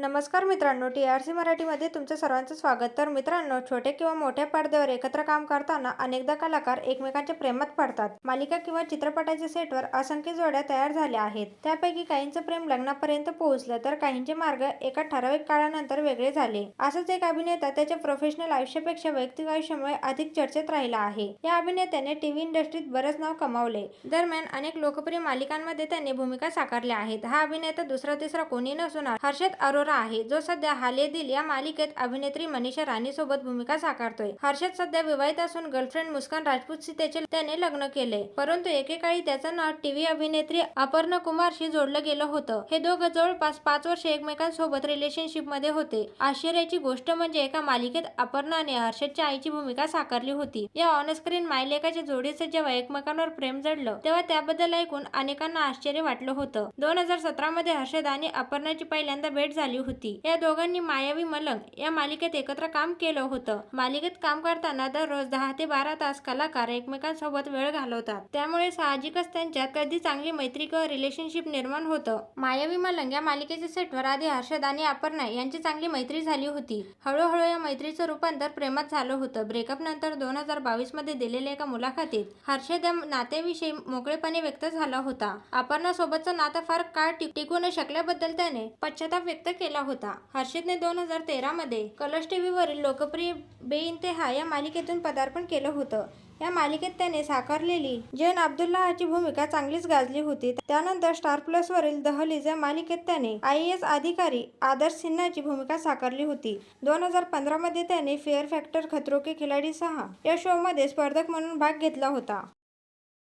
नमस्कार मित्रांनो T R C मराठीमध्ये तुमचं सर्वांचं स्वागत. तर मित्रांनो छोटे किंवा मोठ्या पडद्यावर एकत्र काम करताना अनेकदा कलाकार एकमेकांच्या प्रेमात पडतात. मालिका किंवा चित्रपटाच्या सेटवर असंख्य जोड्या तयार झाल्या आहेत. त्यापैकी काहींचं प्रेम लग्नापर्यंत पोहोचलं तर काहींचे मार्ग एका ठराविक काळानंतर वेगळे झाले. असंच एक अभिनेता त्याच्या प्रोफेशनल आयुष्यापेक्षा वैयक्तिक आयुष्यामुळे अधिक चर्चेत राहिला आहे. या अभिनेत्याने टीव्ही इंडस्ट्रीत बरंच नाव कमावले. दरम्यान अनेक लोकप्रिय मालिकांमध्ये त्यांनी भूमिका साकारल्या आहेत. हा अभिनेता दुसरा तिसरा कोणी नसून हर्षद अरोरा आहे. जो सध्या हाले दिल या मालिकेत अभिनेत्री मनीषा राणीसोबत भूमिका साकारतोय. हर्षद सध्या विवाहित असून गर्लफ्रेंड मुस्कान राजपूतशी त्याचे त्याने लग्न केले परंतु एकेकाळी त्याचं नाव टीव्ही अभिनेत्री अपर्णा कुमारशी जोडलं गेलं होतं. हे दोघं जवळपास पाच वर्ष एकमेकांसोबत रिलेशनशिपमध्ये होते. आश्चर्याची गोष्ट म्हणजे एका मालिकेत अपर्णाने हर्षदच्या आईची भूमिका साकारली होती. या ऑनस्क्रीन मायलेकाच्या जोडीचं जेव्हा एकमेकांवर प्रेम जडलं तेव्हा त्याबद्दल ऐकून अनेकांना आश्चर्य वाटलं होतं. दोन हजार सतरा मध्ये हर्षद आणि अपर्णाची पहिल्यांदा भेट झाली होती. या दोघांनी मायावी मलंग या मालिकेत एकत्र काम केलं होतं. मालिकेत काम करताना दररोज दहा ते बारा तास कलाकार एकमेकांसोबत वेळ घालवतात. त्यामुळे साहजिकच त्यांच्यात कधी चांगली मैत्री किंवा रिलेशनशिप निर्माण होतं. मायावी मलंग या मालिकेच्या सेटवर आधी हर्षद आणि अपर्णा यांची चांगली मैत्री झाली होती. हळूहळू या मैत्रीचं रूपांतर प्रेमात झालं होतं. ब्रेकअप नंतर दोन हजार बावीसमध्ये दिलेल्या एका मुलाखतीत हर्षद या नात्याविषयी मोकळेपणे व्यक्त झाला होता. अपर्णा सोबतचं नातं फार काळ टिकू न शकल्याबद्दल त्याने पश्चाताप व्यक्त केला. होता. हर्षदने दोन हजार तेरामध्ये कलर्स टी व्हीवरील लोकप्रिय बेइंतेहा या मालिकेतून पदार्पण केलं होतं. या मालिकेत त्याने साकारलेली जैन अब्दुल्लाची भूमिका चांगलीच गाजली होती. त्यानंतर स्टार प्लसवरील दहलीज या मालिकेत त्याने आय एस अधिकारी आदर्श सिन्हाची भूमिका साकारली होती. दोन हजार पंधरामध्ये त्याने फेअर फॅक्टर खतरो के खिलाडी सहा या शोमध्ये स्पर्धक म्हणून भाग घेतला होता.